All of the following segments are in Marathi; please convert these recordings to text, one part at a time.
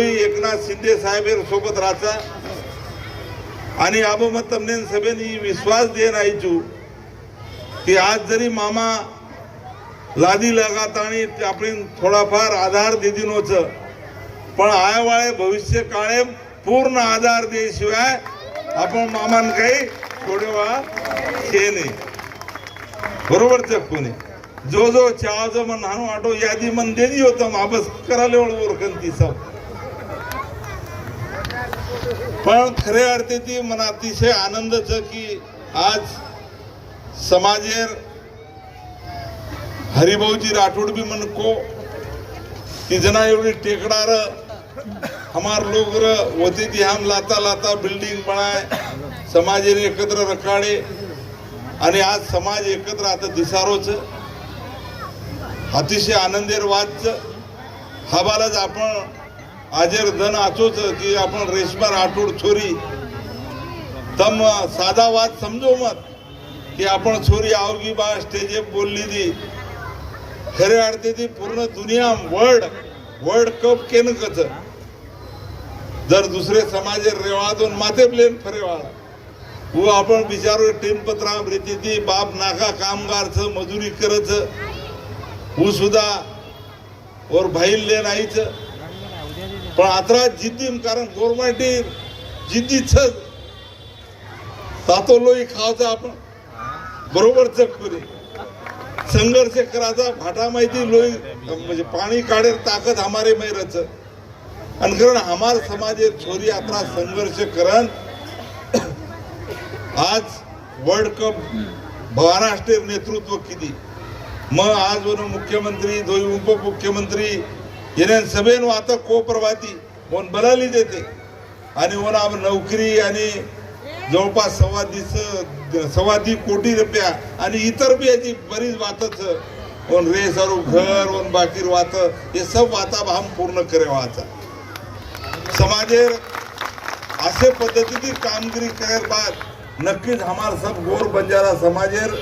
तुम्ही एकनाथ शिंदे साहेब सोबत राहता. आणि आबोमा तमनेन सभेने विश्वास दे राहायचो की आज जरी मामा लादी लगातानी आपण थोडाफार आधार दिदिनोच पण आयवाळे भविष्य काळे पूर्ण आधार देशिवाय आपण मामान काही थोडे वा शे नाही. बरोबर कोणी? जो जो चहा जो मन हाणू आटो यादी मन देणी होतं माबस कराले ओळखन ती सब पण खऱ्या अर्थेची मला अतिशय आनंदाचं की आज समाजेर हरिभाऊजी राठोड बी म्हणको ती जना एवढी टेकडार हमार लोग र होते ती हम लाता लाता बिल्डिंग बनाय समाजेर एकत्र रखाडे आणि आज समाज एकत्र आता दिसारोच अतिशय आनंदेर वाच हबालाच आपण आजेर धन आचोच की आपण रेशमा आठूड छोरी तम साधा वाद समजो मत की आपण छोरी आवगी बा स्टेजे बोलली ती खरे अर्थे ती पूर्ण दुनिया वर्ल्ड वर्ल्ड कप केन कच जर दुसरे समाजे रेवादून माथे प्लेन फरेवाळा वो आपण बिचारो टीम पत्रा रीती ती बाप नाका कामगारच मजुरी करच. वो सुद्धा और भाईल लेन आईच पण आता जितीम कारण गोरमाटी जिद्दीच तातो लोई खावचा आपण. बरोबर चकपुरी संघर्ष करायचा भाटा माहिती लोई म्हणजे पाणी काढेल ताकद हमारे मैरच. आणि कारण हमार समाज छोरी आता संघर्ष करण. आज वर्ल्ड कप महाराष्ट्र नेतृत्व किती? मग आज मुख्यमंत्री दोन उपमुख्यमंत्री येण्या सभेन आता कोप्रवाती कोण बलाली देते. आणि वन आम नोकरी आणि जवळपास सव्वा दिस सव्वा दी कोटी रुपया आणि इतर बी याची बरीच वातच कोण रे सारू घर ओन बाकी वात हे सब वाता हम पूर्ण करे वाचा समाजेर असे पद्धतीची कामगिरी कर बाद नक्कीच हमार सब गोर बंजारा समाजेर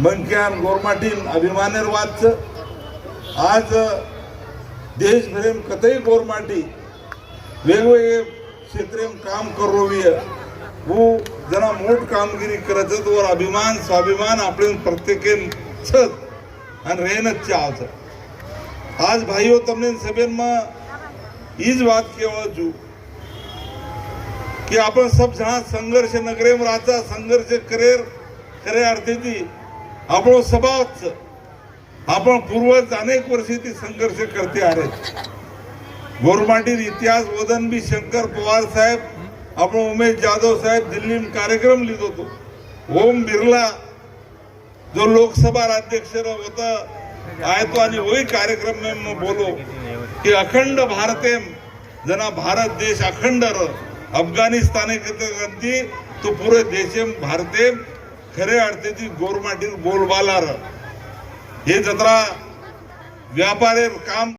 मंक्यान गोरमाटीन अभिमानेर वाच आज देशभरेम कतई गोरमाटी वेगवेगळे क्षेत्रेम काम करोवीय वो जना मोठ कामगिरी करत वर अभिमान स्वाभिमान આપણે પ્રત્યેકે છે અને રહેન જ ચાહત આજ ભાઈઓ તમને સભેમાં ઈ જ વાત કહેવા છું કે આપણે સબ જણા સંઘર્ષ નગરેમ રાતા સંઘર્ષ કરેર ખરે અર્થેથી આપણો સ્વભાવ જ છે आपण पूर्वज अनेक वर्षी संघर्ष करते आले. गोरमांडीर इतिहास वदन बी शंकर पवार साहेब आपण उमेश जाधव साहेब दिल्ली कार्यक्रम लिहित होतो. ओम बिर्ला जो लोकसभा अध्यक्ष होता आहे तो आणि वही कार्यक्रम में मैं बोलो कि अखंड भारतेम जना भारत देश अखंड र अफगाणिस्तान तो पूरे देशे भारतेम खरे अर्थेची गोरमाटीर बोलबाला र. हे जत्रा व्यापारी काम